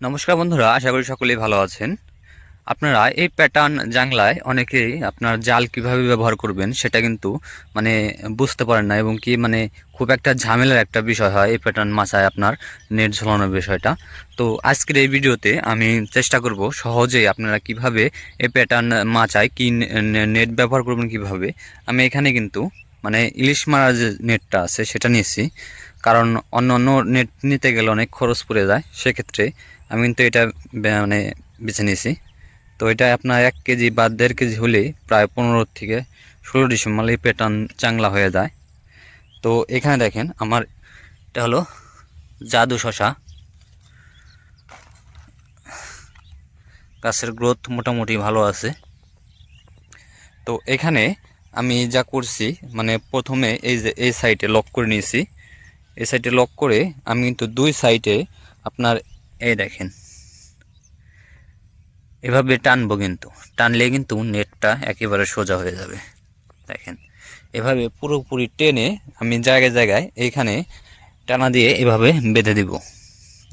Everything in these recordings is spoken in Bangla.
নমস্কার বন্ধুরা, আশা করি সকলেই ভালো আছেন। আপনারা এই প্যাটার্ন জাংলায় অনেকেই আপনার জাল কীভাবে ব্যবহার করবেন সেটা কিন্তু মানে বুঝতে পারেন না এবং কি মানে খুব একটা ঝামেলার একটা বিষয় হয় এই প্যাটার্ন মাছায় আপনার নেট ঝোলানোর বিষয়টা। তো আজকের এই ভিডিওতে আমি চেষ্টা করব সহজেই আপনারা কীভাবে এই প্যাটার্ন মাচায় কি নেট ব্যবহার করবেন কীভাবে। আমি এখানে কিন্তু মানে ইলিশ মারা যে নেটটা আছে, সেটা নিয়েছি। কারণ অন্য অন্য নেট নিতে গেলে অনেক খরচ পড়ে যায়, সেক্ষেত্রে আমি কিন্তু এটা মানে বেছে নিয়েছি। তো এটা আপনার এক কেজি বা দেড় কেজি হলেই প্রায় পনেরো থেকে ষোলো ডিসেম্বর এই প্যাটার্ন চাংলা হয়ে যায়। তো এখানে দেখেন, আমার এটা হলো জাদু শশা। গাছের গ্রোথ মোটামুটি ভালো আছে। তো এখানে আমি যা করছি মানে প্রথমে এই যে, এই সাইডে লক করে নিয়েছি। এই সাইডে লক করে আমি কিন্তু দুই সাইডে আপনার, এই দেখেন। এভাবে টানবো কিন্তু। টানলে কিন্তু নেটটা একেবারে সোজা হয়ে যাবে। দেখেন, এভাবে পুরোপুরি টেনে আমি জায়গায় জায়গায় এইখানে টানা দিয়ে এভাবে বেঁধে দিব।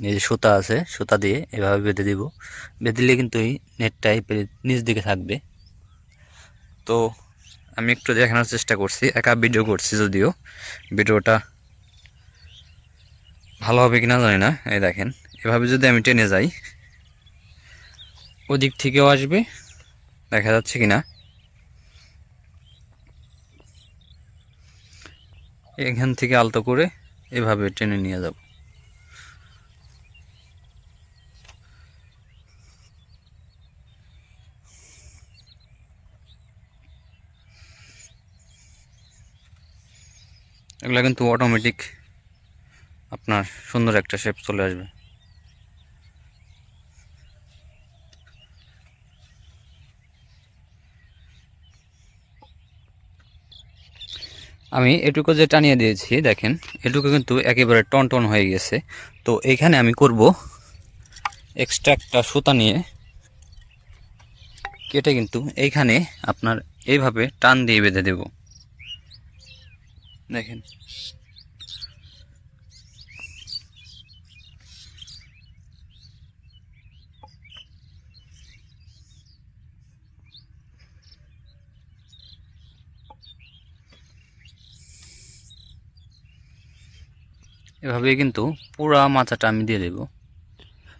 এই যে সুতা আছে, সুতা দিয়ে এভাবে বেঁধে দিব। বেঁধে দিলে কিন্তু এই নেটটা নিচ দিকে থাকবে। তো আমি একটু দেখানোর চেষ্টা করছি। একা ভিডিও করছি যদিও। ভিডিওটা ভালো হবে কিনা জানি না, এই দেখেন। এভাবে যদি আমি টেনে যাই, ওদিক থেকেও আসবে, দেখা যাচ্ছে কিনা। এখান থেকে আলতো করে এভাবে টেনে নিয়ে যাব। এগুলো কিন্তু অটোমেটিক আপনার সুন্দর একটা শেপ চলে আসবে। আমি এটুকু যে টানিয়ে দিয়েছি, দেখেন, এটুকু কিন্তু একেবারে টন টন হয়ে গেছে। তো এখানে আমি করব এক্সট্রা একটা সুতা নিয়ে, কেটে কিন্তু এইখানে আপনার এইভাবে টান দিয়ে বেঁধে দেব। দেখেন। এভাবেই কিন্তু পুরা মাচাটা আমি দিয়ে দেব।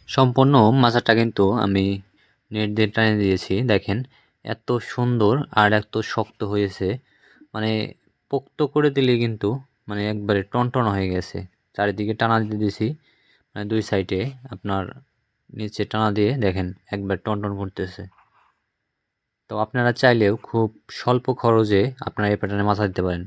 সম্পূর্ণ মাচাটা কিন্তু আমি নেট দিয়ে টানে দিয়েছি। দেখেন, এত সুন্দর আর এত শক্ত হয়েছে। মানে পোক্ত করে দিলে কিন্তু মানে একবারে টনটন হয়ে গেছে। চারিদিকে টানা দিয়ে দিছি মানে দুই সাইডে আপনার নিচে টানা দিয়ে দেখেন একবার টনটন করতেছে। তো আপনারা চাইলেও খুব স্বল্প খরচে আপনারা এই প্যাটার্নে মাথা দিতে পারেন।